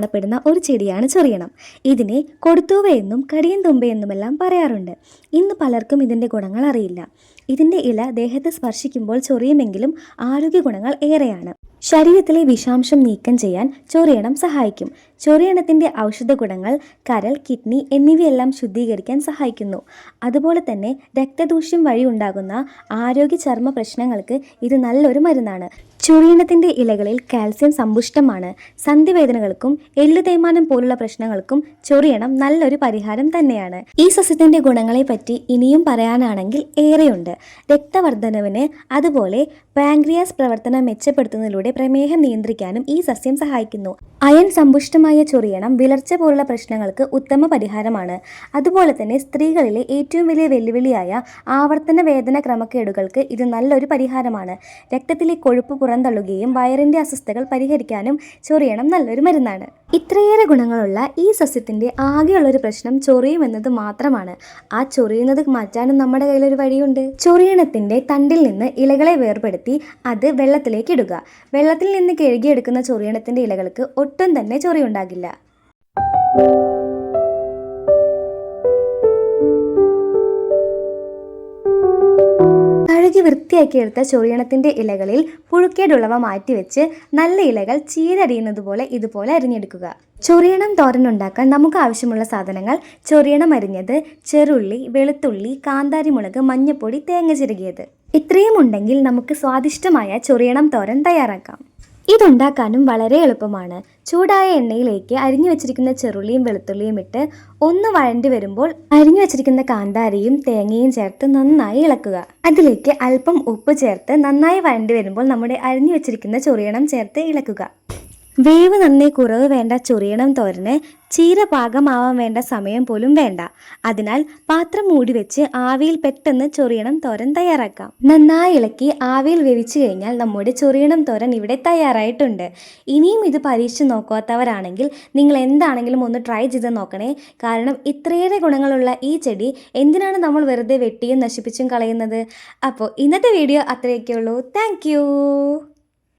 കാണപ്പെടുന്ന ഒരു ചെടിയാണ് ചൊറിയണം. ഇതിനെ കൊടുത്തൂവ എന്നും കടിയൻ തുമ്പ എന്നുമെല്ലാം പറയാറുണ്ട്. ഇന്ന് പലർക്കും ഇതിന്റെ ഗുണങ്ങൾ അറിയില്ല. ഇതിന്റെ ഇല ദേഹത്തെ സ്പർശിക്കുമ്പോൾ ചൊറിയുമെങ്കിലും ആരോഗ്യ ഗുണങ്ങൾ ഏറെയാണ്. ശരീരത്തിലെ വിഷാംശം നീക്കം ചെയ്യാൻ ചൊറിയണം സഹായിക്കും. ചൊറിയണത്തിന്റെ ഔഷധ ഗുണങ്ങൾ കരൾ കിഡ്നി എന്നിവയെല്ലാം ശുദ്ധീകരിക്കാൻ സഹായിക്കുന്നു. അതുപോലെ തന്നെ രക്തദൂഷ്യം വഴി ഉണ്ടാകുന്ന ആരോഗ്യ ചർമ്മ പ്രശ്നങ്ങൾക്ക് ഇത് നല്ലൊരു മരുന്നാണ്. ചൊറിയണത്തിന്റെ ഇലകളിൽ കാൽസ്യം സമ്പുഷ്ടമാണ്. സന്ധിവേദനകൾക്കും എല്ലു തേയ്മാനം പോലുള്ള പ്രശ്നങ്ങൾക്കും ചൊറിയണം നല്ലൊരു പരിഹാരം തന്നെയാണ്. ഈ സസ്യത്തിന്റെ ഗുണങ്ങളെപ്പറ്റി ഇനിയും പറയാനാണെങ്കിൽ ഏറെയുണ്ട്. രക്തവർദ്ധനവിന് അതുപോലെ പാങ്ക്രിയാസ് പ്രവർത്തനം മെച്ചപ്പെടുത്തുന്നതിലൂടെ പ്രമേഹം നിയന്ത്രിക്കാനും ഈ സസ്യം സഹായിക്കുന്നു. അയൺ സമ്പുഷ്ടമായ ചൊറിയണം വിളർച്ച പോലുള്ള പ്രശ്നങ്ങൾക്ക് ഉത്തമ പരിഹാരമാണ്. അതുപോലെ തന്നെ സ്ത്രീകളിലെ ഏറ്റവും വലിയ വെല്ലുവിളിയായ ആവർത്തന വേദന ക്രമക്കേടുകൾക്ക് ഇത് നല്ലൊരു പരിഹാരമാണ്. രക്തത്തിലെ കൊഴുപ്പ് പുറന്തള്ളുകയും വയറിന്റെ അസ്വസ്ഥതകൾ പരിഹരിക്കാനും ചൊറിയണം നല്ലൊരു മരുന്നാണ്. ഇത്രയേറെ ഗുണങ്ങളുള്ള ഈ സസ്യത്തിന്റെ ആകെയുള്ളൊരു പ്രശ്നം ചൊറിയുമെന്നത് മാത്രമാണ്. ആ ചൊറിയുന്നത് മാറ്റാനും നമ്മുടെ കയ്യിലൊരു വഴിയുണ്ട്. ചൊറിയണത്തിന്റെ തണ്ടിൽ നിന്ന് ഇലകളെ വേർപെടുത്തി അത് വെള്ളത്തിലേക്ക് ഇടുക. വെള്ളത്തിൽ നിന്ന് കഴുകിയെടുക്കുന്ന ചൊറിയണത്തിന്റെ ഇലകൾക്ക് ഒട്ടും തന്നെ ചൊറിയുണ്ടാകില്ല. കഴുകി വൃത്തിയാക്കി എടുത്ത ചൊറിയണത്തിന്റെ ഇലകളിൽ പുഴുക്കേടുള്ളവ മാറ്റിവെച്ച് നല്ല ഇലകൾ ചീരടിയുന്നത് പോലെ ഇതുപോലെ അരിഞ്ഞെടുക്കുക. ചൊറിയണം തോരൻ ഉണ്ടാക്കാൻ നമുക്ക് ആവശ്യമുള്ള സാധനങ്ങൾ ചൊറിയണം അരിഞ്ഞത് ചെറുള്ളി വെളുത്തുള്ളി കാന്താരിമുളക് മഞ്ഞപ്പൊടി തേങ്ങ ചിരകിയത്. ഇത്രയും ഉണ്ടെങ്കിൽ നമുക്ക് സ്വാദിഷ്ടമായ ചൊറിയണം തോരൻ തയ്യാറാക്കാം. ഇതുണ്ടാക്കാനും വളരെ എളുപ്പമാണ്. ചൂടായ എണ്ണയിലേക്ക് അരിഞ്ഞു വെച്ചിരിക്കുന്ന ചെറുള്ളിയും വെളുത്തുള്ളിയും ഇട്ട് ഒന്ന് വഴണ്ടി വരുമ്പോൾ അരിഞ്ഞു വെച്ചിരിക്കുന്ന കാന്താരിയും തേങ്ങയും ചേർത്ത് നന്നായി ഇളക്കുക. അതിലേക്ക് അല്പം ഉപ്പ് ചേർത്ത് നന്നായി വഴണ്ടി വരുമ്പോൾ നമ്മുടെ അരിഞ്ഞു വെച്ചിരിക്കുന്ന ചൊറിയണം ചേർത്ത് ഇളക്കുക. വേവ് നന്നേ കുറവ് വേണ്ട ചൊറിയണം തോരന് ചീര പാകമാവാൻ വേണ്ട സമയം പോലും വേണ്ട. അതിനാൽ പാത്രം മൂടി വെച്ച് ആവിയിൽ പെട്ടെന്ന് ചൊറിയണം തോരൻ തയ്യാറാക്കാം. നന്നായി ഇളക്കി ആവിയിൽ വേവിച്ചു കഴിഞ്ഞാൽ നമ്മുടെ ചൊറിയണം തോരൻ ഇവിടെ തയ്യാറായിട്ടുണ്ട്. ഇനിയും ഇത് പരീക്ഷിച്ച് നോക്കാത്തവരാണെങ്കിൽ നിങ്ങൾ എന്താണെങ്കിലും ഒന്ന് ട്രൈ ചെയ്ത് നോക്കണേ. കാരണം ഇത്രയേറെ ഗുണങ്ങളുള്ള ഈ ചെടി എന്തിനാണ് നമ്മൾ വെറുതെ വെട്ടിയും നശിപ്പിച്ചും കളയുന്നത്? അപ്പോൾ ഇന്നത്തെ വീഡിയോ അത്രയൊക്കെ ഉള്ളൂ താങ്ക്